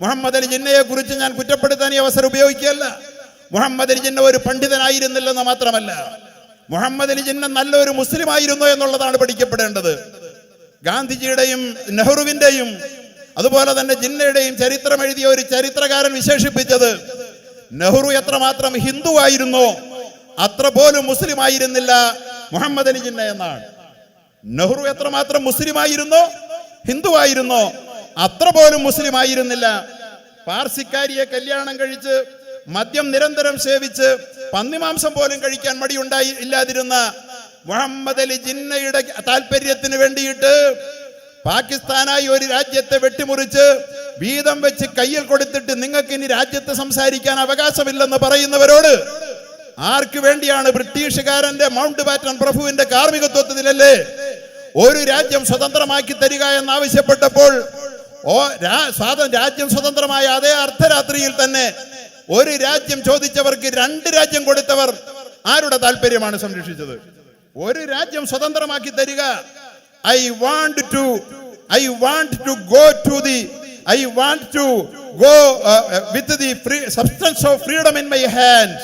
മുഹമ്മദ് അലി ജിന്നയെ കുറിച്ച് ഞാൻ കുറ്റപ്പെടുത്താൻ ഈ അവസരം ഉപയോഗിക്കുകയല്ല. മുഹമ്മദ് അലി ജിന്ന ഒരു പണ്ഡിതനായിരുന്നില്ലെന്ന് മാത്രമല്ല. മുഹമ്മദ് അലി ജിന്ന നല്ലൊരു മുസ്ലിം ആയിരുന്നു എന്നുള്ളതാണ് പഠിക്കപ്പെടേണ്ടത്. ഗാന്ധിജിയുടെയും നെഹ്റുവിന്റെയും അതുപോലെ തന്നെ ജിന്നയുടെയും ചരിത്രം എഴുതിയ ഒരു ചരിത്രകാരൻ വിശേഷിപ്പിച്ചത് നെഹ്റു എത്രമാത്രം ഹിന്ദു ആയിരുന്നോ അത്ര പോലും മുസ്ലിം ആയിരുന്നില്ല മുഹമ്മദ് അലി ജിന്ന എന്നാണ്. നെഹ്റു എത്രമാത്രം മുസ്ലിം ആയിരുന്നോ ഹിന്ദു ആയിരുന്നോ അത്ര പോലും മുസ്ലിം ആയിരുന്നില്ല. പാർസിക്കാരിയെ കല്യാണം കഴിച്ച് മദ്യം നിരന്തരം സേവിച്ച് പന്നിമാംസം പോലും കഴിക്കാൻ മടിയുണ്ടായി ഇല്ലാതിരുന്ന മുഹമ്മദ് അലി ജിന്നയുടെ താല്പര്യത്തിന് വേണ്ടിയിട്ട് പാകിസ്ഥാനായി ഒരു രാജ്യത്തെ വെട്ടിമുറിച്ച് വീതം വെച്ച് കയ്യിൽ കൊടുത്തിട്ട് നിങ്ങൾക്ക് ഇനി രാജ്യത്ത് സംസാരിക്കാൻ അവകാശമില്ലെന്ന് പറയുന്നവരോട് ആർക്ക് വേണ്ടിയാണ് ബ്രിട്ടീഷുകാരന്റെ മൗണ്ട് ബാറ്റൺ പ്രഭുവിന്റെ കാർമ്മികത്വത്തിലല്ലേ? ഒരു രാജ്യം സ്വതന്ത്രമാക്കി തരിക എന്നാവശ്യപ്പെട്ടപ്പോൾ ഓ രാ- സ്വാത രാജ്യം സ്വതന്ത്രമായ അതേ അർദ്ധരാത്രിയിൽ തന്നെ ഒരു രാജ്യം ചോദിച്ചവർക്ക് രണ്ട് രാജ്യം കൊടുത്തവർ ആരുടെ താല്പര്യമാണ് സംരക്ഷിച്ചത്? ഒരു രാജ്യം സ്വതന്ത്രമാക്കി തരിക. I want to I want to go to the I want to go with the free substance of freedom in my hand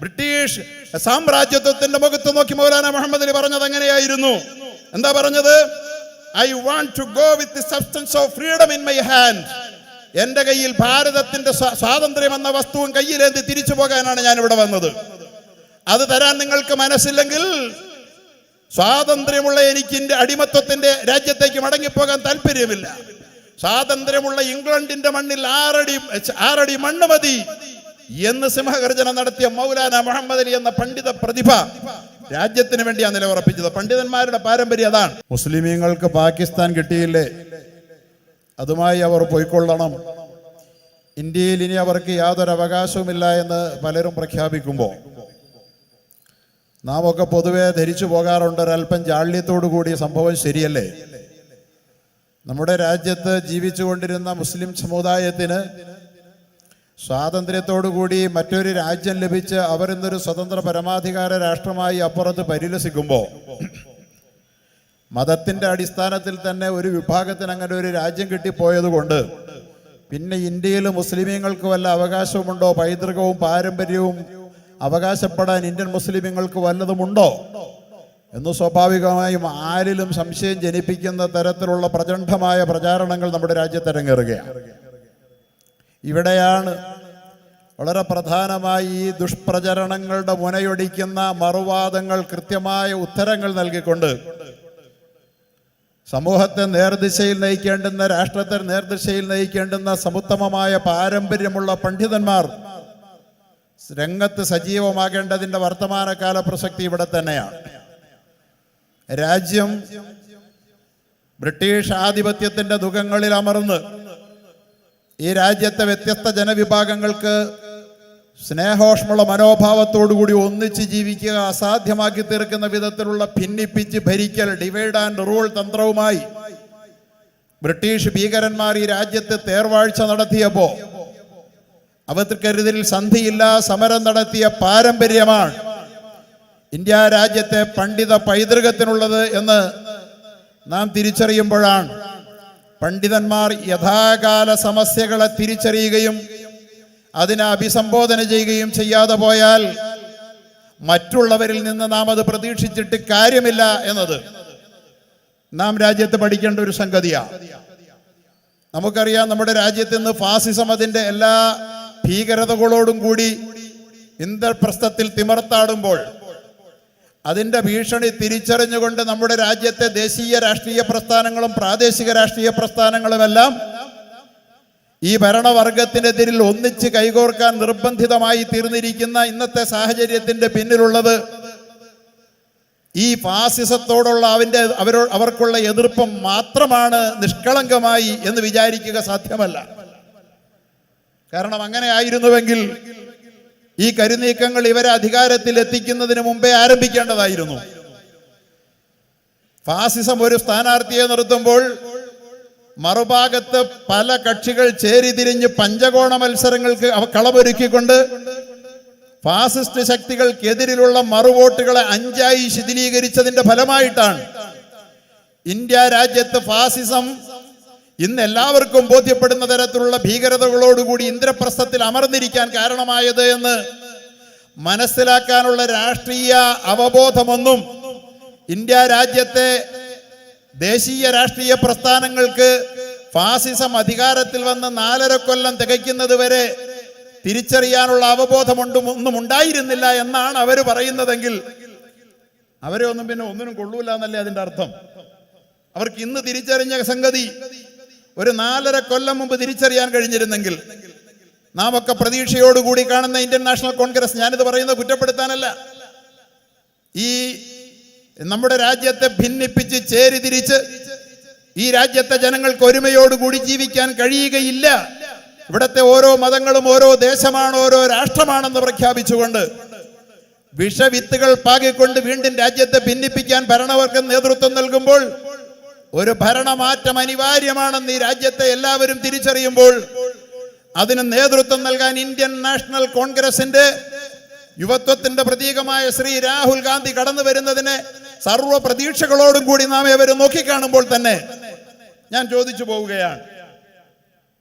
British സാമ്രാജ്യത്വത്തിന്റെ മുഖത്ത് നോക്കി മൗലാന മുഹമ്മദ് അലി പറഞ്ഞത് എങ്ങനെയായിരുന്നു? എന്താ പറഞ്ഞത്? I want to go with the substance of freedom in my hand എന്റെ കയ്യിൽ ഭാരതത്തിന്റെ സ്വാതന്ത്ര്യം എന്ന വസ്തുവും കയ്യിലേന്തി തിരിച്ചു പോകാനാണ് ഞാൻ ഇവിടെ വന്നത്. അത് തരാൻ നിങ്ങൾക്ക് മനസ്സില്ലെങ്കിൽ സ്വാതന്ത്ര്യമുള്ള എനിക്ക് അടിമത്വത്തിന്റെ രാജ്യത്തേക്ക് മടങ്ങിപ്പോകാൻ താല്പര്യമില്ല. സ്വാതന്ത്ര്യമുള്ള ഇംഗ്ലണ്ടിന്റെ മണ്ണിൽ ആറടി ആറടി മണ്ണ് മതി എന്ന് സിംഹഗർജന നടത്തിയ മൗലാന മുഹമ്മദ് അലി എന്ന പണ്ഡിത പ്രതിഭ രാജ്യത്തിന് വേണ്ടിയാണ് നിലയുറപ്പിച്ചത്. പണ്ഡിതന്മാരുടെ പാരമ്പര്യം അതാണ്. മുസ്ലിമീങ്ങൾക്ക് പാകിസ്ഥാൻ കിട്ടിയില്ലേ? അതുമായി അവർ പോയിക്കൊള്ളണം. ഇന്ത്യയിൽ ഇനി അവർക്ക് യാതൊരു അവകാശവുമില്ല എന്ന് പലരും പ്രഖ്യാപിക്കുമ്പോൾ. നാം ഒക്കെ പൊതുവെ ധരിച്ചു പോകാറുണ്ട്. ഒരല്പം ജാള്യത്തോടു കൂടിയ സംഭവം ശരിയല്ലേ? നമ്മുടെ രാജ്യത്ത് ജീവിച്ചുകൊണ്ടിരുന്ന മുസ്ലിം സമുദായത്തിന് സ്വാതന്ത്ര്യത്തോടുകൂടി മറ്റൊരു രാജ്യം ലഭിച്ച് അവരിന്നൊരു സ്വതന്ത്ര പരമാധികാര രാഷ്ട്രമായി അപ്പുറത്ത് പരിലസിക്കുമ്പോൾ മതത്തിന്റെ അടിസ്ഥാനത്തിൽ തന്നെ ഒരു വിഭാഗത്തിന് അങ്ങനെ ഒരു രാജ്യം കിട്ടിപ്പോയതുകൊണ്ട് പിന്നെ ഇന്ത്യയിൽ മുസ്ലിമീങ്ങൾക്ക് വല്ല അവകാശവുമുണ്ടോ? പൈതൃകവും പാരമ്പര്യവും അവകാശപ്പെടാൻ ഇന്ത്യൻ മുസ്ലിമീങ്ങൾക്ക് വല്ലതുമുണ്ടോ? എന്ന് സ്വാഭാവികമായും ആരിലും സംശയം ജനിപ്പിക്കുന്ന തരത്തിലുള്ള പ്രചണ്ഡമായ പ്രചാരണങ്ങൾ നമ്മുടെ രാജ്യത്ത് അരങ്ങേറുകയാണ്. ഇവിടെയാണ് വളരെ പ്രധാനമായി ഈ ദുഷ്പ്രചരണങ്ങളുടെ മുനയൊടിക്കുന്ന മറുവാദങ്ങൾ കൃത്യമായ ഉത്തരങ്ങൾ നൽകിക്കൊണ്ട് സമൂഹത്തെ നേർദിശയിൽ നയിക്കേണ്ടുന്ന രാഷ്ട്രത്തെ നേർദിശയിൽ നയിക്കേണ്ടുന്ന സമുത്തമമായ പാരമ്പര്യമുള്ള പണ്ഡിതന്മാർ രംഗത്ത് സജീവമാകേണ്ടതിന്റെ വർത്തമാനകാല പ്രസക്തി ഇവിടെ തന്നെയാണ്. രാജ്യം ബ്രിട്ടീഷ് ആധിപത്യത്തിന്റെ ദുഃഖങ്ങളിൽ അമർന്ന് ഈ രാജ്യത്തെ വ്യത്യസ്ത ജനവിഭാഗങ്ങൾക്ക് സ്നേഹോഷ്മുള്ള മനോഭാവത്തോടുകൂടി ഒന്നിച്ച് ജീവിക്കുക അസാധ്യമാക്കി തീർക്കുന്ന വിധത്തിലുള്ള ഭിന്നിപ്പിച്ച് ഭരിക്കൽ ഡിവൈഡ് ആൻഡ് റൂൾ തന്ത്രവുമായി ബ്രിട്ടീഷ് ഭീകരന്മാർ ഈ രാജ്യത്ത് തേർവാഴ്ച നടത്തിയപ്പോൾ അവർക്കെതിരിൽ സന്ധിയില്ല സമരം നടത്തിയ പാരമ്പര്യമാണ് ഇന്ത്യ രാജ്യത്തെ പണ്ഡിത പൈതൃകത്തിനുള്ളത് എന്ന് നാം തിരിച്ചറിയുമ്പോഴാണ് പണ്ഡിതന്മാർ യഥാകാല സമസ്യകളെ തിരിച്ചറിയുകയും അതിനെ അഭിസംബോധന ചെയ്യുകയും ചെയ്യാതെ പോയാൽ മറ്റുള്ളവരിൽ നിന്ന് നാം അത് പ്രതീക്ഷിച്ചിട്ട് കാര്യമില്ല എന്നത് നാം രാജ്യത്ത് പഠിക്കേണ്ട ഒരു സംഗതിയാണ് നമുക്കറിയാം നമ്മുടെ രാജ്യത്ത് ഇന്ന് ഫാസിസം അതിന്റെ എല്ലാ ഭീകരതകളോടും കൂടി ഇന്ദ്രപ്രസ്ഥത്തിൽ തിമർത്താടുമ്പോൾ അതിന്റെ ഭീഷണി തിരിച്ചറിഞ്ഞുകൊണ്ട് നമ്മുടെ രാജ്യത്തെ ദേശീയ രാഷ്ട്രീയ പ്രസ്ഥാനങ്ങളും പ്രാദേശിക രാഷ്ട്രീയ പ്രസ്ഥാനങ്ങളുമെല്ലാം ഈ ഭരണവർഗത്തിനെതിരിൽ ഒന്നിച്ച് കൈകോർക്കാൻ നിർബന്ധിതമായി തീർന്നിരിക്കുന്ന ഇന്നത്തെ സാഹചര്യത്തിന്റെ പിന്നിലുള്ളത് ഈ ഫാസിസത്തോടുള്ള അവന്റെ അവരോ അവർക്കുള്ള എതിർപ്പം മാത്രമാണ് നിഷ്കളങ്കമായി എന്ന് വിചാരിക്കുക സാധ്യമല്ല. കാരണം അങ്ങനെ ആയിരുന്നുവെങ്കിൽ ഈ കരുനീക്കങ്ങൾ ഇവരെ അധികാരത്തിൽ എത്തിക്കുന്നതിന് മുമ്പേ ആരംഭിക്കേണ്ടതായിരുന്നു. ഫാസിസം ഒരു സ്ഥാനാർത്ഥിയെ നിർത്തുമ്പോൾ മറുഭാഗത്ത് പല കക്ഷികൾ ചേരിതിരിഞ്ഞ് പഞ്ചകോണ മത്സരങ്ങൾക്ക് കളമൊരുക്കിക്കൊണ്ട് ഫാസിസ്റ്റ് ശക്തികൾക്കെതിരിലുള്ള മറുവോട്ടുകളെ അഞ്ചായി ശിഥിലീകരിച്ചതിന്റെ ഫലമായിട്ടാണ് ഇന്ത്യ രാജ്യത്ത് ഫാസിസം ഇന്ന് എല്ലാവർക്കും ബോധ്യപ്പെടുന്ന തരത്തിലുള്ള ഭീകരതകളോടുകൂടി ഇന്ദ്രപ്രസ്ഥത്തിൽ അമർന്നിരിക്കാൻ കാരണമായത് എന്ന് മനസ്സിലാക്കാനുള്ള രാഷ്ട്രീയ അവബോധമൊന്നും ഇന്ത്യ രാജ്യത്തെ ദേശീയ രാഷ്ട്രീയ പ്രസ്ഥാനങ്ങൾക്ക് ഫാസിസം അധികാരത്തിൽ വന്ന് നാലര കൊല്ലം തികയ്ക്കുന്നത് വരെ തിരിച്ചറിയാനുള്ള അവബോധമുണ്ട് ഒന്നും ഉണ്ടായിരുന്നില്ല എന്നാണ് അവർ പറയുന്നതെങ്കിൽ അവരെ ഒന്നും പിന്നെ ഒന്നിനും കൊള്ളൂല എന്നല്ലേ അതിന്റെ അർത്ഥം? അവർക്ക് ഇന്ന് തിരിച്ചറിഞ്ഞ സംഗതി ഒരു നാലര കൊല്ലം മുമ്പ് തിരിച്ചറിയാൻ കഴിഞ്ഞിരുന്നെങ്കിൽ നാം ഒക്കെ പ്രതീക്ഷയോടുകൂടി കാണുന്ന ഇന്ത്യൻ നാഷണൽ കോൺഗ്രസ് ഞാനിത് പറയുന്നത് കുറ്റപ്പെടുത്താനല്ല. ഈ നമ്മുടെ രാജ്യത്തെ ഭിന്നിപ്പിച്ച് ചേരിതിരിച്ച് ഈ രാജ്യത്തെ ജനങ്ങൾക്ക് ഒരുമയോടുകൂടി ജീവിക്കാൻ കഴിയുകയില്ല. ഇവിടത്തെ ഓരോ മതങ്ങളും ഓരോ ദേശമാണ് ഓരോ രാഷ്ട്രമാണെന്ന് പ്രഖ്യാപിച്ചുകൊണ്ട് വിഷവിത്തുകൾ പാകിക്കൊണ്ട് വീണ്ടും രാജ്യത്തെ ഭിന്നിപ്പിക്കാൻ ഭരണവർഗം നേതൃത്വം നൽകുമ്പോൾ ഒരു ഭരണമാറ്റം അനിവാര്യമാണെന്ന് ഈ രാജ്യത്തെ എല്ലാവരും തിരിച്ചറിയുമ്പോൾ അതിന് നേതൃത്വം നൽകാൻ ഇന്ത്യൻ നാഷണൽ കോൺഗ്രസിന്റെ യുവത്വത്തിന്റെ പ്രതീകമായ ശ്രീ രാഹുൽ ഗാന്ധി കടന്നു വരുന്നതിന് സർവ പ്രതീക്ഷകളോടും കൂടി നാം ഇവരെ നോക്കിക്കാണുമ്പോൾ തന്നെ ഞാൻ ചോദിച്ചു പോവുകയാണ്.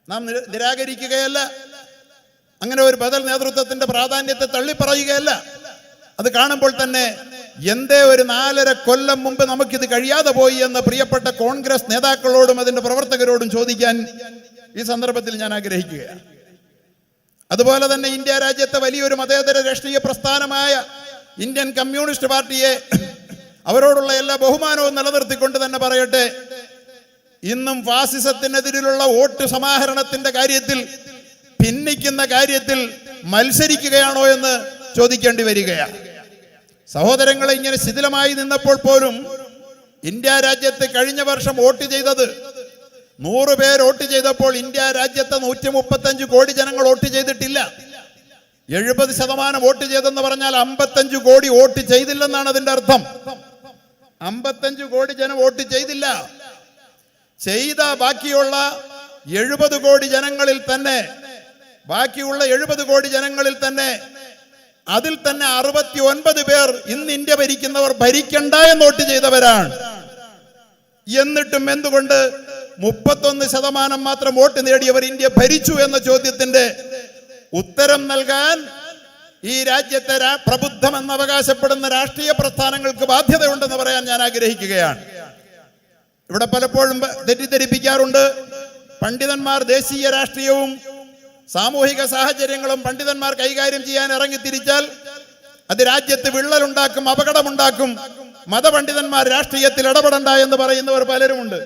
നാം നിര- നിരാകരിക്കുകയല്ല. അങ്ങനെ ഒരു ബദൽ നേതൃത്വത്തിന്റെ പ്രാധാന്യത്തെ തള്ളിപ്പറയുകയല്ല. അത് കാണുമ്പോൾ തന്നെ എന്തേ ഒരു നാലര കൊല്ലം മുമ്പ് നമുക്കിത് കഴിയാതെ പോയി എന്ന് പ്രിയപ്പെട്ട കോൺഗ്രസ് നേതാക്കളോടും അതിന്റെ പ്രവർത്തകരോടും ചോദിക്കാൻ ഈ സന്ദർഭത്തിൽ ഞാൻ ആഗ്രഹിക്കുകയാണ്. അതുപോലെ തന്നെ ഇന്ത്യ രാജ്യത്തെ വലിയൊരു മതേതര രാഷ്ട്രീയ പ്രസ്ഥാനമായ ഇന്ത്യൻ കമ്മ്യൂണിസ്റ്റ് പാർട്ടിയെ അവരോടുള്ള എല്ലാ ബഹുമാനവും നിലനിർത്തിക്കൊണ്ട് തന്നെ പറയട്ടെ ഇന്നും ഫാസിസത്തിനെതിരിലുള്ള വോട്ട് സമാഹരണത്തിന്റെ കാര്യത്തിൽ ഭിന്നിക്കുന്ന കാര്യത്തിൽ മത്സരിക്കുകയാണോ എന്ന് ചോദിക്കേണ്ടി വരികയാണ്. സഹോദരങ്ങളെ ഇങ്ങനെ ശിഥിലമായി നിന്നപ്പോൾ പോലും ഇന്ത്യ രാജ്യത്ത് കഴിഞ്ഞ വർഷം വോട്ട് ചെയ്തത് നൂറ് പേർ വോട്ട് ചെയ്തപ്പോൾ ഇന്ത്യ രാജ്യത്തെ നൂറ്റി മുപ്പത്തഞ്ച് കോടി ജനങ്ങൾ വോട്ട് ചെയ്തിട്ടില്ല. എഴുപത് ശതമാനം വോട്ട് ചെയ്തെന്ന് പറഞ്ഞാൽ അമ്പത്തഞ്ച് കോടി വോട്ട് ചെയ്തില്ലെന്നാണ് അതിന്റെ അർത്ഥം. അമ്പത്തഞ്ച് കോടി ജനം വോട്ട് ചെയ്തില്ല. ചെയ്ത ബാക്കിയുള്ള എഴുപത് കോടി ജനങ്ങളിൽ തന്നെ ബാക്കിയുള്ള എഴുപത് കോടി ജനങ്ങളിൽ തന്നെ അതിൽ തന്നെ അറുപത്തി ഒൻപത് പേർ ഇന്ന് ഇന്ത്യ ഭരിക്കുന്നവർ ഭരിക്കണ്ട എന്ന് വോട്ട് ചെയ്തവരാണ്. എന്നിട്ടും എന്തുകൊണ്ട് മുപ്പത്തൊന്ന് ശതമാനം മാത്രം വോട്ട് നേടിയവർ ഇന്ത്യ ഭരിച്ചു എന്ന ചോദ്യത്തിന്റെ ഉത്തരം നൽകാൻ ഈ രാജ്യത്തെ പ്രബുദ്ധമെന്ന് അവകാശപ്പെടുന്ന രാഷ്ട്രീയ പ്രസ്ഥാനങ്ങൾക്ക് ബാധ്യതയുണ്ടെന്ന് പറയാൻ ഞാൻ ആഗ്രഹിക്കുകയാണ്. ഇവിടെ പലപ്പോഴും തെറ്റിദ്ധരിപ്പിക്കാറുണ്ട്. പണ്ഡിതന്മാർ ദേശീയ രാഷ്ട്രീയവും സാമൂഹിക സാഹചര്യങ്ങളും പണ്ഡിതന്മാർ കൈകാര്യം ചെയ്യാൻ ഇറങ്ങി തിരിച്ചാൽ അത് രാജ്യത്ത് വിള്ളലുണ്ടാക്കും അപകടമുണ്ടാക്കും. മതപണ്ഡിതന്മാർ രാഷ്ട്രീയത്തിൽ ഇടപെടണ്ട എന്ന് പറയുന്നവർ പലരുമുണ്ട്.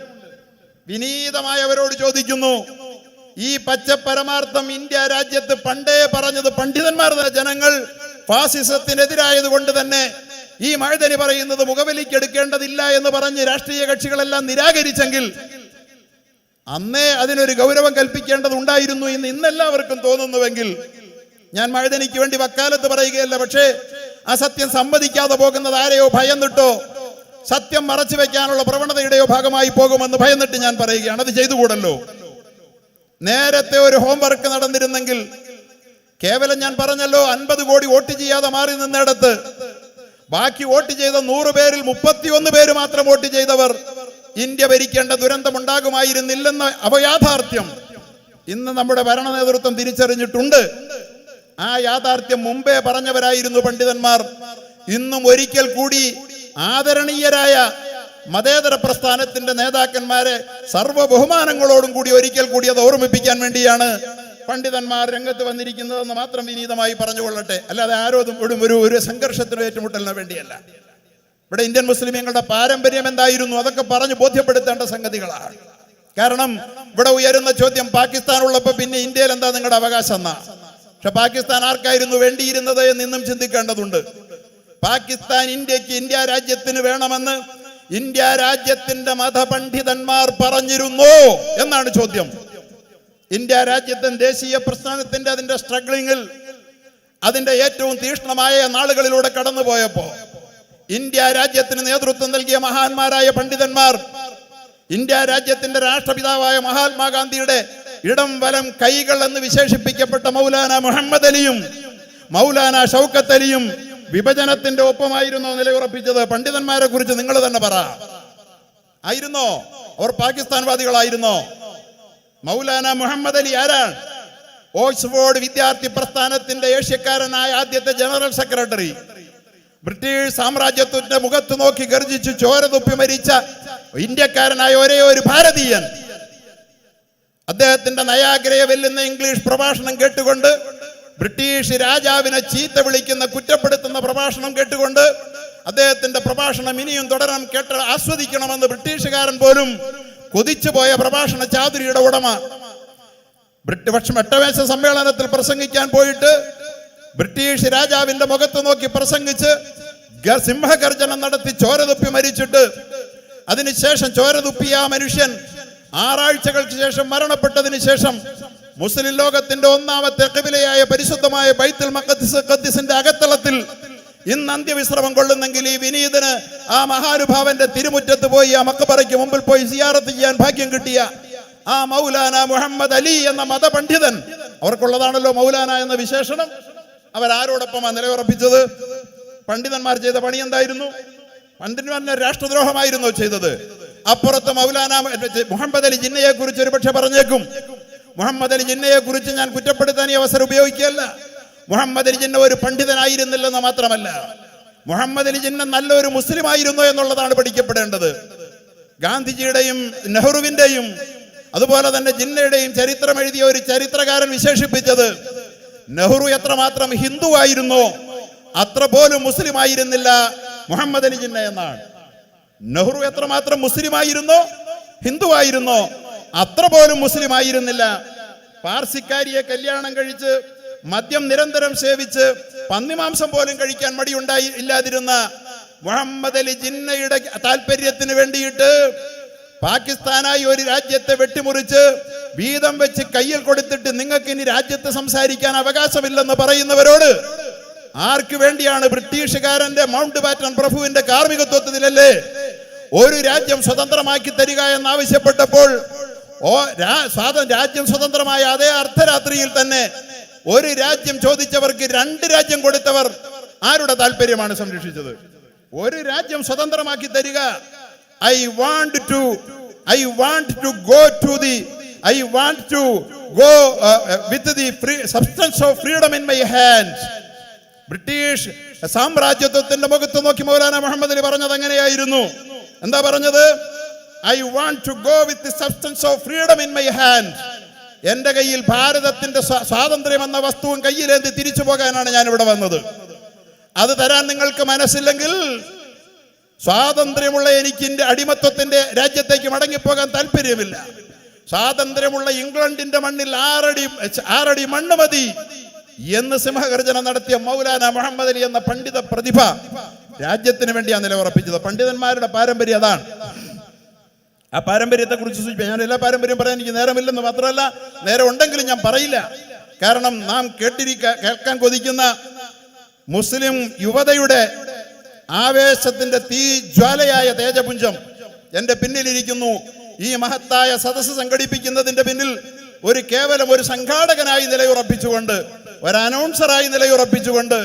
വിനീതമായി അവരോട് ചോദിക്കുന്നു ഈ പച്ച പരമാർത്ഥം ഇന്ത്യ രാജ്യത്ത് പണ്ടേ പറഞ്ഞത് പണ്ഡിതന്മാർ ജനങ്ങൾ ഫാസിസത്തിനെതിരായത് കൊണ്ട് തന്നെ. ഈ മഴതനി പറയുന്നത് മുഖവിലിക്കെടുക്കേണ്ടതില്ല എന്ന് പറഞ്ഞ് രാഷ്ട്രീയ കക്ഷികളെല്ലാം നിരാകരിച്ചെങ്കിൽ അന്നേ അതിനൊരു ഗൗരവം കൽപ്പിക്കേണ്ടതുണ്ടായിരുന്നു എന്ന് ഇന്നെല്ലാവർക്കും തോന്നുന്നുവെങ്കിൽ ഞാൻ മഴതനിക്ക് വേണ്ടി വക്കാലത്ത് പറയുകയല്ല പക്ഷേ അസത്യം സത്യം സമ്മതിക്കാതെ പോകുന്നത് ആരെയോ ഭയന്നിട്ടോ സത്യം മറച്ചു വെക്കാനുള്ള പ്രവണതയുടെയോ ഭാഗമായി പോകുമെന്ന് ഭയന്നിട്ട് ഞാൻ പറയുകയാണ്. അത് ചെയ്തുകൂടല്ലോ. നേരത്തെ ഒരു ഹോംവർക്ക് നടന്നിരുന്നെങ്കിൽ കേവലം ഞാൻ പറഞ്ഞല്ലോ അൻപത് കോടി വോട്ട് ചെയ്യാതെ മാറി നിന്നിടത്ത് ബാക്കി വോട്ട് ചെയ്ത നൂറ് പേരിൽ മുപ്പത്തിയൊന്ന് പേര് മാത്രം വോട്ട് ചെയ്തവർ ഇന്ത്യ ഭരിക്കേണ്ട ദുരന്തമുണ്ടാകുമായിരുന്നില്ലെന്ന അവയാഥാർത്ഥ്യം ഇന്ന് നമ്മുടെ ഭരണ നേതൃത്വം തിരിച്ചറിഞ്ഞിട്ടുണ്ട്. ആ യാഥാർത്ഥ്യം മുമ്പേ പറഞ്ഞവരായിരുന്നു പണ്ഡിതന്മാർ. ഇന്നും ഒരിക്കൽ കൂടി ആദരണീയരായ മതേതര പ്രസ്ഥാനത്തിന്റെ നേതാക്കന്മാരെ സർവ ബഹുമാനങ്ങളോടും കൂടി ഒരിക്കൽ കൂടി അത് ഓർമ്മിപ്പിക്കാൻ വേണ്ടിയാണ് പണ്ഡിതന്മാർ രംഗത്ത് വന്നിരിക്കുന്നതെന്ന് മാത്രം വിനീതമായി പറഞ്ഞുകൊള്ളട്ടെ. അല്ലാതെ ആരോടും ഒരു ഒരു സംഘർഷത്തിന് ഏറ്റുമുട്ടലിന് വേണ്ടിയല്ല. ഇവിടെ ഇന്ത്യൻ മുസ്ലിമീങ്ങളുടെ പാരമ്പര്യം എന്തായിരുന്നു? അതൊക്കെ പറഞ്ഞു ബോധ്യപ്പെടുത്തേണ്ട സംഗതികളാണ്. കാരണം ഇവിടെ ഉയരുന്ന ചോദ്യം പാകിസ്ഥാൻ ഉള്ളപ്പോ പിന്നെ ഇന്ത്യയിൽ എന്താ നിങ്ങളുടെ അവകാശം എന്നാ? പക്ഷെ പാകിസ്ഥാൻ ആർക്കായിരുന്നു വേണ്ടിയിരുന്നത് എന്നും ചിന്തിക്കേണ്ടതുണ്ട്. പാകിസ്ഥാൻ ഇന്ത്യയ്ക്ക് ഇന്ത്യ രാജ്യത്തിന് വേണമെന്ന് ഇന്ത്യ രാജ്യത്തിന്റെ മതപണ്ഡിതന്മാർ പറഞ്ഞിരുന്നു എന്നാണ് ചോദ്യം. ഇന്ത്യ രാജ്യത്തെ ദേശീയ പ്രസ്ഥാനത്തിന്റെ അതിന്റെ സ്ട്രഗ്ലിങ്ങിൽ അതിന്റെ ഏറ്റവും തീക്ഷ്ണമായ നാളുകളിലൂടെ കടന്നുപോയപ്പോ ഇന്ത്യ രാജ്യത്തിന് നേതൃത്വം നൽകിയ മഹാന്മാരായ പണ്ഡിതന്മാർ ഇന്ത്യ രാജ്യത്തിന്റെ രാഷ്ട്രപിതാവായ മഹാത്മാഗാന്ധിയുടെ ഇടം വലം കൈകൾ എന്ന് വിശേഷിപ്പിക്കപ്പെട്ട മൗലാന മുഹമ്മദ് അലിയും മൗലാന ഷൗക്കത്ത് അലിയും വിഭജനത്തിന്റെ ഒപ്പമായിരുന്നു നിലയുറപ്പിച്ചത്. പണ്ഡിതന്മാരെ കുറിച്ച് നിങ്ങൾ തന്നെ പറ. ആയിരുന്നോ? അവർ പാകിസ്ഥാൻവാദികളായിരുന്നോ? മൗലാന മുഹമ്മദ് അലി ആരാണ്? ഓക്സ്ഫോർഡ് വിദ്യാർത്ഥി പ്രസ്ഥാനത്തിന്റെ ഏഷ്യക്കാരനായ ആദ്യത്തെ ജനറൽ സെക്രട്ടറി. ബ്രിട്ടീഷ് സാമ്രാജ്യത്വത്തിന്റെ മുഖത്ത് നോക്കി ഗർജിച്ച് ചോര തുപ്പി മരിച്ച ഇന്ത്യക്കാരനായ ഒരേ ഒരു ഭാരതീയൻ. അദ്ദേഹത്തിന്റെ നയാഗ്രയെ വെല്ലുന്ന ഇംഗ്ലീഷ് പ്രഭാഷണം കേട്ടുകൊണ്ട് ബ്രിട്ടീഷ് രാജാവിനെ ചീത്ത വിളിക്കുന്ന കുറ്റപ്പെടുത്തുന്ന പ്രഭാഷണം കേട്ടുകൊണ്ട് അദ്ദേഹത്തിന്റെ പ്രഭാഷണം ഇനിയും തുടരണം കേട്ട് ആസ്വദിക്കണമെന്ന് ബ്രിട്ടീഷുകാരൻ പോലും കൊതിച്ചു പോയ പ്രഭാഷണ ചാതുരിയുടെ ഉടമ. ബ്രിട്ടീഷ് പക്ഷം എട്ടമേശ സമ്മേളനത്തിൽ പ്രസംഗിക്കാൻ പോയിട്ട് ബ്രിട്ടീഷ് രാജാവിന്റെ മുഖത്ത് നോക്കി പ്രസംഗിച്ച് സിംഹഗർജനം നടത്തി ചോരതുപ്പി മരിച്ചിട്ട് അതിനുശേഷം ചോര തുപ്പിയ ആ മനുഷ്യൻ ആറാഴ്ചകൾക്ക് ശേഷം മരണപ്പെട്ടതിന് ശേഷം മുസ്ലിം ലോകത്തിന്റെ ഒന്നാമത്തെ കബിലയായ പരിശുദ്ധമായ ബൈത്തുൽ മക്കത്തിസിന്റെ അകത്തളത്തിൽ ഇന്ന് അന്ത്യവിശ്രമം കൊള്ളുന്നെങ്കിൽ ഈ വിനീതന് ആ മഹാനുഭാവന്റെ തിരുമുറ്റത്ത് പോയി ആ മക്കബറയ്ക്ക് മുമ്പിൽ പോയി സിയാറത്ത് ചെയ്യാൻ ഭാഗ്യം കിട്ടിയ ആ മൗലാന മുഹമ്മദ് അലി എന്ന മതപണ്ഡിതൻ. അവർക്കുള്ളതാണല്ലോ മൗലാന എന്ന വിശേഷണം. അവരാരോടൊപ്പമാണ് നിലയുറപ്പിച്ചത്? പണ്ഡിതന്മാർ ചെയ്ത പണി എന്തായിരുന്നു? പണ്ഡിതന്മാരുടെ രാഷ്ട്രദ്രോഹമായിരുന്നോ ചെയ്തത്. അപ്പുറത്ത് മൗലാന മുഹമ്മദ് അലി ജിന്നയെ കുറിച്ച് ഒരു പക്ഷെ പറഞ്ഞേക്കും. മുഹമ്മദ് അലി ജിന്നയെ കുറിച്ച് ഞാൻ കുറ്റപ്പെടുത്താൻ ഈ അവസരം ഉപയോഗിക്കുകയല്ല. മുഹമ്മദ് അലി ജിന്ന ഒരു പണ്ഡിതനായിരുന്നില്ലെന്ന് മാത്രമല്ല. മുഹമ്മദ് അലി ജിന്ന നല്ലൊരു മുസ്ലിം ആയിരുന്നു എന്നുള്ളതാണ് പഠിക്കപ്പെടേണ്ടത്. ഗാന്ധിജിയുടെയും നെഹ്റുവിന്റെയും അതുപോലെ തന്നെ ജിന്നയുടെയും ചരിത്രം എഴുതിയ ഒരു ചരിത്രകാരൻ വിശേഷിപ്പിച്ചത് നെഹ്റു എത്രമാത്രം ഹിന്ദു ആയിരുന്നോ അത്ര പോലും മുസ്ലിം ആയിരുന്നില്ല മുഹമ്മദ് അലി ജിന്ന എന്നാണ്. നെഹ്റു എത്രമാത്രം മുസ്ലിം ആയിരുന്നോ ഹിന്ദു ആയിരുന്നോ അത്ര പോലും മുസ്ലിം ആയിരുന്നില്ല പാർസിക്കാരിയെ കല്യാണം കഴിച്ച് മദ്യം നിരന്തരം സേവിച്ച് പന്നിമാംസം പോലും കഴിക്കാൻ മടിയുണ്ടായി ഇല്ലാതിരുന്ന മുഹമ്മദ് അലി ജിന്നയുടെ താല്പര്യത്തിന് വേണ്ടിയിട്ട് പാകിസ്ഥാനായി ഒരു രാജ്യത്തെ വെട്ടിമുറിച്ച് വീതം വെച്ച് കയ്യിൽ കൊടുത്തിട്ട് നിങ്ങൾക്ക് ഇനി രാജ്യത്ത് സംസാരിക്കാൻ അവകാശമില്ലെന്ന് പറയുന്നവരോട് ആർക്ക് വേണ്ടിയാണ് ബ്രിട്ടീഷുകാരന്റെ മൗണ്ട് ബാറ്റൺ പ്രഭുവിന്റെ കാർമ്മികത്വത്തിലല്ലേ? ഒരു രാജ്യം സ്വതന്ത്രമാക്കി തരിക എന്നാവശ്യപ്പെട്ടപ്പോൾ ഓ രാജ്യം സ്വതന്ത്രമായ അതേ അർദ്ധരാത്രിയിൽ തന്നെ ഒരു രാജ്യം ചോദിച്ചവർക്ക് രണ്ട് രാജ്യം കൊടുത്തവർ ആരുടെ താല്പര്യമാണ് സംരക്ഷിച്ചത്? ഒരു രാജ്യം സ്വതന്ത്രമാക്കി തരിക. I want to I want to go to the I want to go with the free substance of freedom in my hand British സാമ്രാജ്യത്വത്തിന്റെ മുഖത്ത് നോക്കി മൗലാന മുഹമ്മദ് അലി പറഞ്ഞത് എങ്ങനെയായിരുന്നു എന്താ പറഞ്ഞത്? I want to go with substance of freedom in my hand എന്റെ കയ്യിൽ ഭാരതത്തിന്റെ സ്വാ- സ്വാതന്ത്ര്യം എന്ന വസ്തുവും കയ്യിലേന്തി തിരിച്ചു പോകാനാണ് ഞാൻ ഇവിടെ വന്നത്. അത് തരാൻ നിങ്ങൾക്ക് മനസ്സില്ലെങ്കിൽ സ്വാതന്ത്ര്യമുള്ള എനിക്ക് ഇന്ത്യ അടിമത്വത്തിന്റെ രാജ്യത്തേക്ക് മടങ്ങിപ്പോകാൻ താല്പര്യമില്ല. സ്വാതന്ത്ര്യമുള്ള ഇംഗ്ലണ്ടിന്റെ മണ്ണിൽ ആറടി ആറടി മണ്ണ് മതി എന്ന് സിംഹഗർജന നടത്തിയ മൗലാന മുഹമ്മദ് അലി എന്ന പണ്ഡിത പ്രതിഭ രാജ്യത്തിന് വേണ്ടിയാണ് നിലയുറപ്പിച്ചത്. പണ്ഡിതന്മാരുടെ പാരമ്പര്യം അതാണ്. ആ പാരമ്പര്യത്തെ കുറിച്ച് സൂചിപ്പിക്കാം. ഞാൻ എല്ലാ പാരമ്പര്യം പറയാൻ എനിക്ക് നേരമില്ലെന്ന് മാത്രമല്ല നേരം ഉണ്ടെങ്കിലും ഞാൻ പറയില്ല. കാരണം നാം കേട്ടിരിക്ക കേൾക്കാൻ കൊതിക്കുന്ന മുസ്ലിം യുവതയുടെ ആവേശത്തിന്റെ തീ ജ്വാലയായ തേജപുഞ്ചം എന്റെ പിന്നിലിരിക്കുന്നു. ഈ മഹത്തായ സദസ്സ് സംഘടിപ്പിക്കുന്നതിന്റെ പിന്നിൽ ഒരു കേവലം ഒരു സംഘാടകനായി നിലയുറപ്പിച്ചുകൊണ്ട് ഒരു അനൗൺസറായി നിലയുറപ്പിച്ചുകൊണ്ട്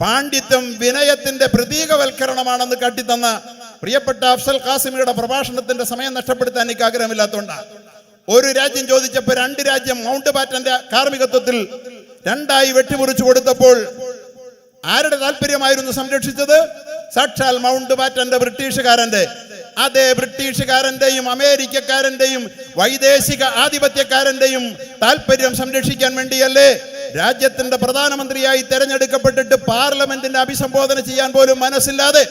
പാണ്ഡിത്യം വിനയത്തിന്റെ പ്രതീകവൽക്കരണമാണെന്ന് കാട്ടിത്തന്ന പ്രിയപ്പെട്ട അഫ്സൽ ഖാസിമിയുടെ പ്രഭാഷണത്തിന്റെ സമയം നഷ്ടപ്പെടുത്താൻ എനിക്ക് ആഗ്രഹമില്ലാത്തതുകൊണ്ടാണ് ഒരു രാജ്യം ചോദിച്ചപ്പോൾ രണ്ട് രാജ്യം മൗണ്ട് ബാറ്റന്റെ കാർമ്മികത്വത്തിൽ രണ്ടായി വെട്ടിമുറിച്ചു കൊടുത്തപ്പോൾ ആരുടെ താല്പര്യമായിരുന്നു സംരക്ഷിച്ചത്? സാക്ഷാൽ മൗണ്ട് ബാറ്റന്റെ ബ്രിട്ടീഷുകാരന്റെ അതേ ബ്രിട്ടീഷുകാരന്റെയും അമേരിക്കക്കാരന്റെയും വൈദേശിക ആധിപത്യക്കാരന്റെയും താല്പര്യം സംരക്ഷിക്കാൻ വേണ്ടിയല്ലേ രാജ്യത്തിന്റെ പ്രധാനമന്ത്രിയായി തെരഞ്ഞെടുക്കപ്പെട്ടിട്ട് പാർലമെന്റിന്റെ അഭിസംബോധന ചെയ്യാൻ പോലും മനസ്സില്ലാതെ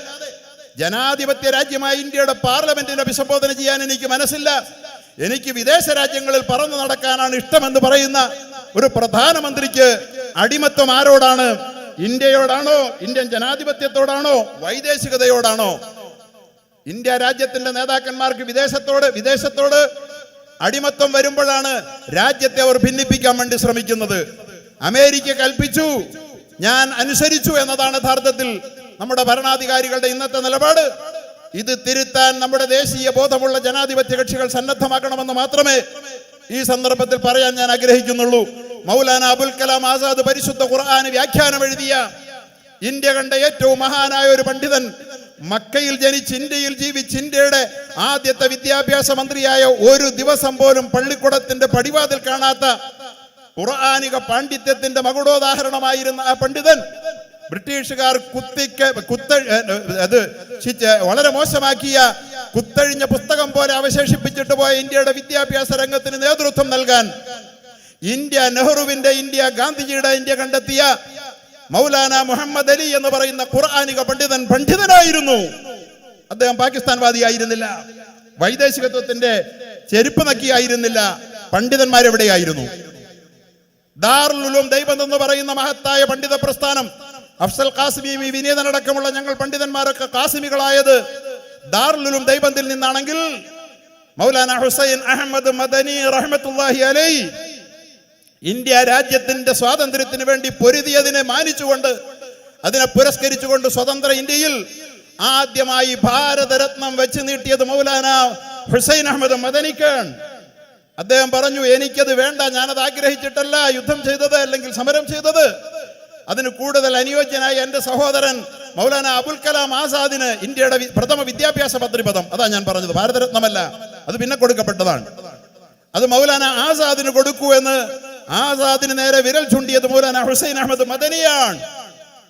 ജനാധിപത്യ രാജ്യമായ ഇന്ത്യയുടെ പാർലമെന്റിനെ അഭിസംബോധന ചെയ്യാൻ എനിക്ക് മനസ്സില്ല. എനിക്ക് വിദേശ രാജ്യങ്ങളിൽ പറന്നു നടക്കാനാണ് ഇഷ്ടമെന്ന് പറയുന്ന ഒരു പ്രധാനമന്ത്രിക്ക് അടിമത്വം ആരോടാണ്? ഇന്ത്യയോടാണോ? ഇന്ത്യൻ ജനാധിപത്യത്തോടാണോ? വൈദേശികതയോടാണോ? ഇന്ത്യ രാജ്യത്തിന്റെ നേതാക്കന്മാർക്ക് വിദേശത്തോട് വിദേശത്തോട് അടിമത്തം വരുമ്പോഴാണ് രാജ്യത്തെ അവർ ഭിന്നിപ്പിക്കാൻ വേണ്ടി ശ്രമിക്കുന്നത്. അമേരിക്ക കൽപ്പിച്ചു ഞാൻ അനുസരിച്ചു എന്നതാണ് യഥാർത്ഥത്തിൽ നമ്മുടെ ഭരണാധികാരികളുടെ ഇന്നത്തെ നിലപാട്. ഇത് തിരുത്താൻ നമ്മുടെ ദേശീയ ബോധമുള്ള ജനാധിപത്യ കക്ഷികൾ സന്നദ്ധമാക്കണമെന്ന് മാത്രമേ ഈ സന്ദർഭത്തിൽ പറയാൻ ഞാൻ ആഗ്രഹിക്കുന്നുള്ളൂ. മൗലാന അബുൽ കലാം ആസാദ് പരിശുദ്ധ ഖുർആാന് വ്യാഖ്യാനം എഴുതിയ ഇന്ത്യ കണ്ട ഏറ്റവും മഹാനായ ഒരു പണ്ഡിതൻ മക്കയിൽ ജനിച്ച് ഇന്ത്യയിൽ ജീവിച്ച് ഇന്ത്യയുടെ ആദ്യത്തെ വിദ്യാഭ്യാസ മന്ത്രിയായ ഒരു ദിവസം പോലും പള്ളിക്കുടത്തിന്റെ പടിവാതിൽ കാണാത്ത ഖുർആാനിക പാണ്ഡിത്യത്തിന്റെ മകുടോദാഹരണമായിരുന്ന ആ പണ്ഡിതൻ ബ്രിട്ടീഷുകാർ കുത്തിക്ക് കുത്ത അത് വളരെ മോശമാക്കിയ കുത്തഴിഞ്ഞ പുസ്തകം പോലെ അവശേഷിപ്പിച്ചിട്ട് പോയ ഇന്ത്യയുടെ വിദ്യാഭ്യാസ രംഗത്തിന് നേതൃത്വം നൽകാൻ ഇന്ത്യ നെഹ്റുവിന്റെ ഇന്ത്യ ഗാന്ധിജിയുടെ ഇന്ത്യ കണ്ടെത്തിയ മൗലാന മുഹമ്മദ് അലി എന്ന് പറയുന്ന ഖുർആാനിക പണ്ഡിതൻ പണ്ഡിതനായിരുന്നു. അദ്ദേഹം പാകിസ്ഥാൻവാദിയായിരുന്നില്ല. വൈദേശികത്വത്തിന്റെ ചെരുപ്പ് നക്കിയായിരുന്നില്ല. പണ്ഡിതന്മാരെവിടെയായിരുന്നു? ദാറുലുലും ദൈവം എന്ന് പറയുന്ന മഹത്തായ പണ്ഡിത പ്രസ്ഥാനം. അഫ്സൽ കാസിമി വിനീതനടക്കമുള്ള ഞങ്ങൾ പണ്ഡിതന്മാരൊക്കെ കാസിമികളായത് ദാറുലുലും ദൈവത്തിൽ നിന്നാണെങ്കിൽ മൗലാന ഹുസൈൻ അഹമ്മദ് മദനി റഹ്മത്തുല്ലാഹി അലൈ ഇന്ത്യ രാജ്യത്തിന്റെ സ്വാതന്ത്ര്യത്തിന് വേണ്ടി പൊരുതിയതിനെ മാനിച്ചുകൊണ്ട് അതിനെ പുരസ്കരിച്ചുകൊണ്ട് സ്വതന്ത്ര ഇന്ത്യയിൽ ആദ്യമായി ഭാരതരത്നം വെച്ച് നീട്ടിയത് മൗലാന ഹുസൈൻ അഹമ്മദ് മദനിക്കാണ്. അദ്ദേഹം പറഞ്ഞു എനിക്കത് വേണ്ട ഞാനത് ആഗ്രഹിച്ചിട്ടല്ല യുദ്ധം ചെയ്തത് അല്ലെങ്കിൽ സമരം ചെയ്തത്. അതിന് കൂടുതൽ അനുയോജ്യനായ എന്റെ സഹോദരൻ മൗലാന അബുൽ കലാം ആസാദിന് ഇന്ത്യയുടെ പ്രഥമ വിദ്യാഭ്യാസ പത്രിപദം. അതാ ഞാൻ പറഞ്ഞത് ഭാരതരത്നമല്ല അത് പിന്നെ കൊടുക്കപ്പെട്ടതാണ്. അത് മൗലാന ആസാദിന് കൊടുക്കൂ എന്ന് ആസാദിന് നേരെ വിരൽ ചൂണ്ടിയത് മൂലാന ഹുസൈൻ അഹമ്മദ് മദനിയാണ്.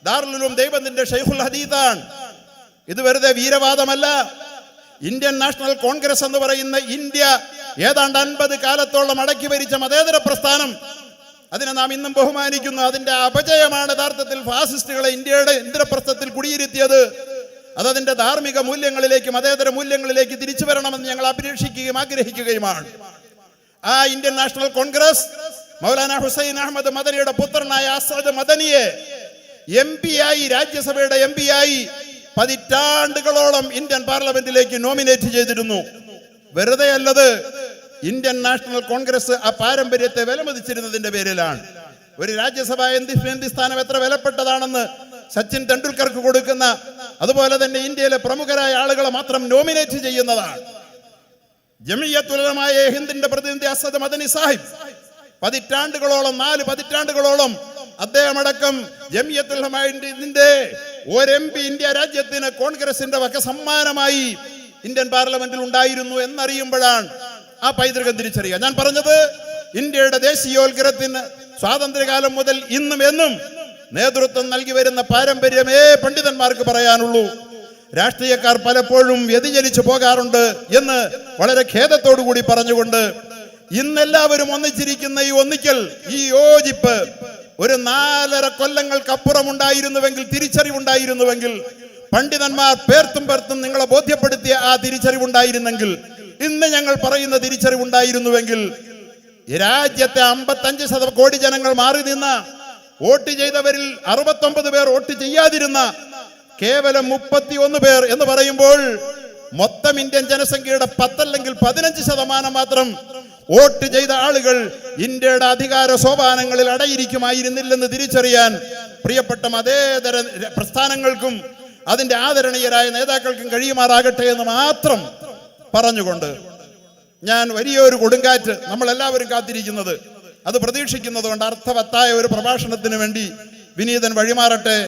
ദാറുലും ദൈവത്തിന്റെ ഷെയ്ഖുൽ ഹദീദാണ് ഇത് വെറുതെ വീരവാദമല്ല. ഇന്ത്യൻ നാഷണൽ കോൺഗ്രസ് എന്ന് പറയുന്ന ഇന്ത്യ ഏതാണ്ട് അൻപത് കാലത്തോളം അടക്കി ഭരിച്ച മതേതര പ്രസ്ഥാനം. അതിനെ നാം ഇന്നും ബഹുമാനിക്കുന്നു. അതിന്റെ അപജയമാണ് യഥാർത്ഥത്തിൽ ഫാസിസ്റ്റുകളെ ഇന്ത്യയുടെ ഇന്ദ്രപ്രസ്ഥത്തിൽ കുടിയിരുത്തിയത്. അത് അതിന്റെ ധാർമ്മിക മൂല്യങ്ങളിലേക്ക് മതേതര മൂല്യങ്ങളിലേക്ക് തിരിച്ചു വരണമെന്ന് ഞങ്ങൾ അപേക്ഷിക്കുകയും ആഗ്രഹിക്കുകയുമാണ്. ആ Indian National Congress Maulana Hussain Ahmed മദനിയുടെ പുത്രനായ അസദ് മദനിയെ എം പി ആയി രാജ്യസഭയുടെ എം പി ആയി പതിറ്റാണ്ടുകളോളം ഇന്ത്യൻ പാർലമെന്റിലേക്ക് നോമിനേറ്റ് ചെയ്തിരുന്നു. വെറുതെ അല്ലത് ഇന്ത്യൻ നാഷണൽ കോൺഗ്രസ് ആ പാരമ്പര്യത്തെ വിലമതിച്ചിരുന്നതിന്റെ പേരിലാണ്. ഒരു രാജ്യസഭ എന്തി സ്ഥാനം എത്ര വിലപ്പെട്ടതാണെന്ന് സച്ചിൻ തെണ്ടുൽക്കർക്ക് കൊടുക്കുന്ന അതുപോലെ തന്നെ ഇന്ത്യയിലെ പ്രമുഖരായ ആളുകളെ മാത്രം നോമിനേറ്റ് ചെയ്യുന്നതാണ്. ജമിയത്തുലമായ ഹിന്ദിന്റെ പ്രതിനിധി അസദ് മദനി സാഹിബ് പതിറ്റാണ്ടുകളോളം നാല് പതിറ്റാണ്ടുകളോളം അദ്ദേഹം അടക്കം ജമിയത്തുലമാന്റെ ഒരു എം പി ഇന്ത്യ രാജ്യത്തിന് കോൺഗ്രസിന്റെ വക സമ്മാനമായി ഇന്ത്യൻ പാർലമെന്റിൽ ഉണ്ടായിരുന്നു എന്നറിയുമ്പോഴാണ് ആ പൈതൃകം തിരിച്ചറിയുക. ഞാൻ പറഞ്ഞത് ഇന്ത്യയുടെ ദേശീയോത്ഗ്രഹത്തിന് സ്വാതന്ത്ര്യകാലം മുതൽ ഇന്നും എന്നും നേതൃത്വം നൽകി വരുന്ന പാരമ്പര്യമേ പണ്ഡിതന്മാർക്ക് പറയാനുള്ളൂ. രാഷ്ട്രീയക്കാർ പലപ്പോഴും വ്യതിചലിച്ചു പോകാറുണ്ട് എന്ന് വളരെ ഖേദത്തോടു കൂടി പറഞ്ഞുകൊണ്ട് ഇന്നെല്ലാവരും ഒന്നിച്ചിരിക്കുന്ന ഈ ഒന്നിക്കൽ ഈ യോജിപ്പ് ഒരു നാലര കൊല്ലങ്ങൾക്കപ്പുറം ഉണ്ടായിരുന്നുവെങ്കിൽ തിരിച്ചറിവുണ്ടായിരുന്നുവെങ്കിൽ പണ്ഡിതന്മാർ പേർത്തും പേർത്തും നിങ്ങളെ ബോധ്യപ്പെടുത്തിയ ആ തിരിച്ചറിവുണ്ടായിരുന്നെങ്കിൽ ഇന്ന് ഞങ്ങൾ പറയുന്ന തിരിച്ചറിവുണ്ടായിരുന്നുവെങ്കിൽ രാജ്യത്തെ അമ്പത്തഞ്ച് ശത കോടി ജനങ്ങൾ മാറി നിന്ന വോട്ട് ചെയ്തവരിൽ അറുപത്തൊമ്പത് പേർ വോട്ട് ചെയ്യാതിരുന്ന കേവലം മുപ്പത്തി ഒന്ന് പേർ എന്ന് പറയുമ്പോൾ മൊത്തം ഇന്ത്യൻ ജനസംഖ്യയുടെ പത്തല്ലെങ്കിൽ പതിനഞ്ച് ശതമാനം മാത്രം വോട്ട് ചെയ്ത ആളുകൾ ഇന്ത്യയുടെ അധികാര സോപാനങ്ങളിൽ അടയിരിക്കുമായിരുന്നില്ലെന്ന് തിരിച്ചറിയാൻ പ്രിയപ്പെട്ട മതേതര പ്രസ്ഥാനങ്ങൾക്കും അതിന്റെ ആദരണീയരായ നേതാക്കൾക്കും കഴിയുമാറാകട്ടെ എന്ന് മാത്രം പറഞ്ഞുകൊണ്ട് ഞാൻ വലിയൊരു കൊടുങ്കാറ്റ് നമ്മളെല്ലാവരും കാത്തിരിക്കുന്നത്. അത് പ്രതീക്ഷിക്കുന്നത് കൊണ്ട് അർത്ഥവത്തായ ഒരു പ്രഭാഷണത്തിന് വേണ്ടി വിനീതൻ വഴിമാറട്ടെ.